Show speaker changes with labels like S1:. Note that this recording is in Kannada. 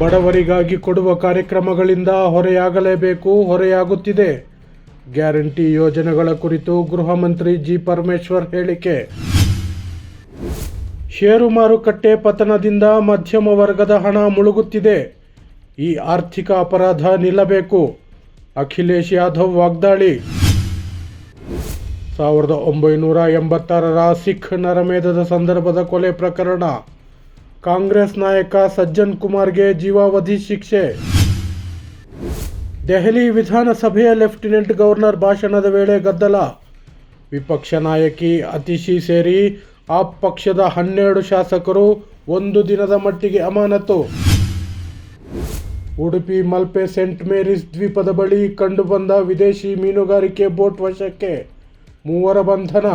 S1: ಬಡವರಿಗಾಗಿ ಕೊಡುವ ಕಾರ್ಯಕ್ರಮಗಳಿಂದ ಹೊರೆಯಾಗಲೇಬೇಕು, ಹೊರೆಯಾಗುತ್ತಿದೆ. ಗ್ಯಾರಂಟಿ ಯೋಜನೆಗಳ ಕುರಿತು ಗೃಹ ಮಂತ್ರಿ ಜಿ. ಪರಮೇಶ್ವರ್ ಹೇಳಿಕೆ. ಷೇರು ಮಾರುಕಟ್ಟೆ ಪತನದಿಂದ ಮಧ್ಯಮ ವರ್ಗದ ಹಣ ಮುಳುಗುತ್ತಿದೆ. ಈ ಆರ್ಥಿಕ ಅಪರಾಧ ನಿಲ್ಲಬೇಕು. ಅಖಿಲೇಶ್ ಯಾದವ್ ವಾಗ್ದಾಳಿ. ಸಾವಿರದ ಒಂಬೈನೂರ ಎಂಬತ್ತಾರರ ಸಿಖ್ ನರಮೇಧದ ಸಂದರ್ಭದ ಕೊಲೆ ಪ್ರಕರಣ. ಕಾಂಗ್ರೆಸ್ ನಾಯಕ ಸಜ್ಜನ್ ಕುಮಾರ್ಗೆ ಜೀವಾವಧಿ ಶಿಕ್ಷೆ. ದೆಹಲಿ ವಿಧಾನಸಭೆಯ ಲೆಫ್ಟಿನೆಂಟ್ ಗವರ್ನರ್ ಭಾಷಣದ ವೇಳೆ ಗದ್ದಲ. ವಿಪಕ್ಷ ನಾಯಕಿ ಅತಿಶಿ ಸೇರಿ ಆಪ್ ಪಕ್ಷದ ಹನ್ನೆರಡು ಶಾಸಕರು ಒಂದು ದಿನದ ಮಟ್ಟಿಗೆ ಅಮಾನತು ಉಡುಪಿ ಮಲ್ಪೆ ಸೆಂಟ್ ಮೇರಿಸ್ ದ್ವೀಪದ ಬಳಿ ಕಂಡುಬಂದ ವಿದೇಶಿ ಮೀನುಗಾರಿಕೆ ಬೋಟ್ ವಶಕ್ಕೆ. ಮೂವರ ಬಂಧನ.